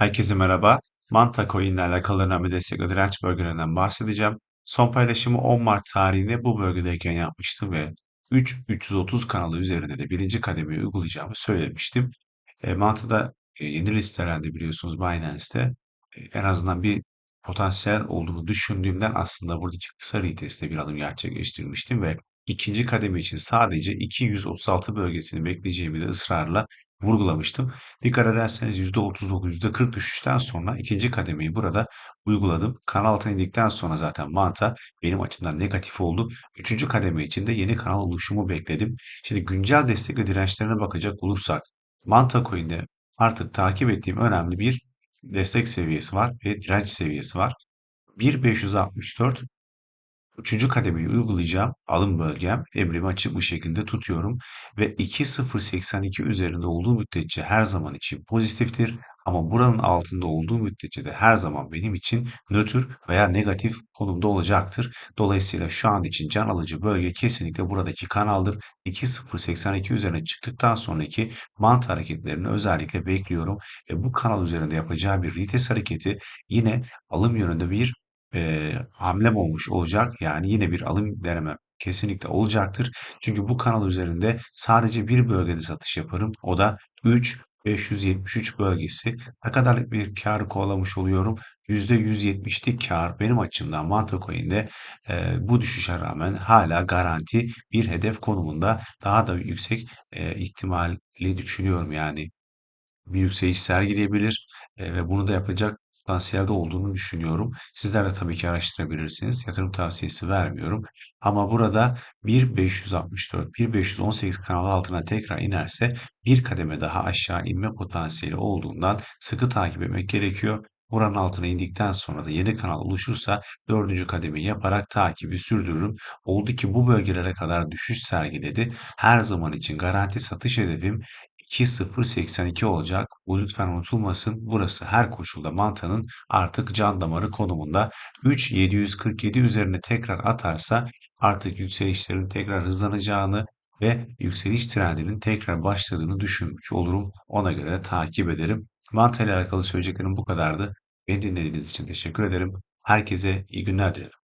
Herkese merhaba. Manta Coin ile alakalı önemli destek ve direnç bölgelerinden bahsedeceğim. Son paylaşımı 10 Mart tarihinde bu bölgedeyken yapmıştım ve 3-330 kanalı üzerinde de birinci kademeyi uygulayacağımı söylemiştim. E, Manta'da e, yeni listelendi biliyorsunuz Binance'te. E, en azından bir potansiyel olduğunu düşündüğümden aslında buradaki kısa retest'te bir adım gerçekleştirmiştim ve ikinci kademe için sadece 236 bölgesini bekleyeceğimi de ısrarla vurgulamıştım. Dikkat ederseniz %39, %40 düşüşten sonra ikinci kademeyi burada uyguladım. Kanal altına indikten sonra zaten manta benim açımdan negatif oldu. Üçüncü kademe için de yeni kanal oluşumu bekledim. Şimdi güncel destek ve dirençlerine bakacak olursak Manta Coin'de artık takip ettiğim önemli bir destek seviyesi var ve direnç seviyesi var. 1.564 Üçüncü kademeyi uygulayacağım. Alım bölgem emrimi açık bir şekilde tutuyorum ve 2.082 üzerinde olduğu müddetçe her zaman için pozitiftir. Ama buranın altında olduğu müddetçe de her zaman benim için nötr veya negatif konumda olacaktır. Dolayısıyla şu an için can alıcı bölge kesinlikle buradaki kanaldır. 2.082 üzerine çıktıktan sonraki mant hareketlerini özellikle bekliyorum. Ve bu kanal üzerinde yapacağı bir retest hareketi yine alım yönünde bir e, hamlem olmuş olacak. Yani yine bir alım denemem kesinlikle olacaktır. Çünkü bu kanal üzerinde sadece bir bölgede satış yaparım. O da 3 573 bölgesi. Ne kadarlık bir kar kovalamış oluyorum? %170'lik kar benim açımdan Manta Coin'de e, bu düşüşe rağmen hala garanti bir hedef konumunda daha da yüksek e, ihtimali düşünüyorum yani bir yükseliş sergileyebilir e, ve bunu da yapacak potansiyelde olduğunu düşünüyorum. Sizler de tabii ki araştırabilirsiniz. Yatırım tavsiyesi vermiyorum. Ama burada 1.564, 1.518 kanalı altına tekrar inerse bir kademe daha aşağı inme potansiyeli olduğundan sıkı takip etmek gerekiyor. Buranın altına indikten sonra da 7 kanal oluşursa dördüncü kademeyi yaparak takibi sürdürürüm. Oldu ki bu bölgelere kadar düşüş sergiledi. Her zaman için garanti satış hedefim 2.082 olacak. Bu lütfen unutulmasın. Burası her koşulda mantanın artık can damarı konumunda. 3.747 üzerine tekrar atarsa artık yükselişlerin tekrar hızlanacağını ve yükseliş trendinin tekrar başladığını düşünmüş olurum. Ona göre de takip ederim. Manta ile alakalı söyleyeceklerim bu kadardı. Beni dinlediğiniz için teşekkür ederim. Herkese iyi günler dilerim.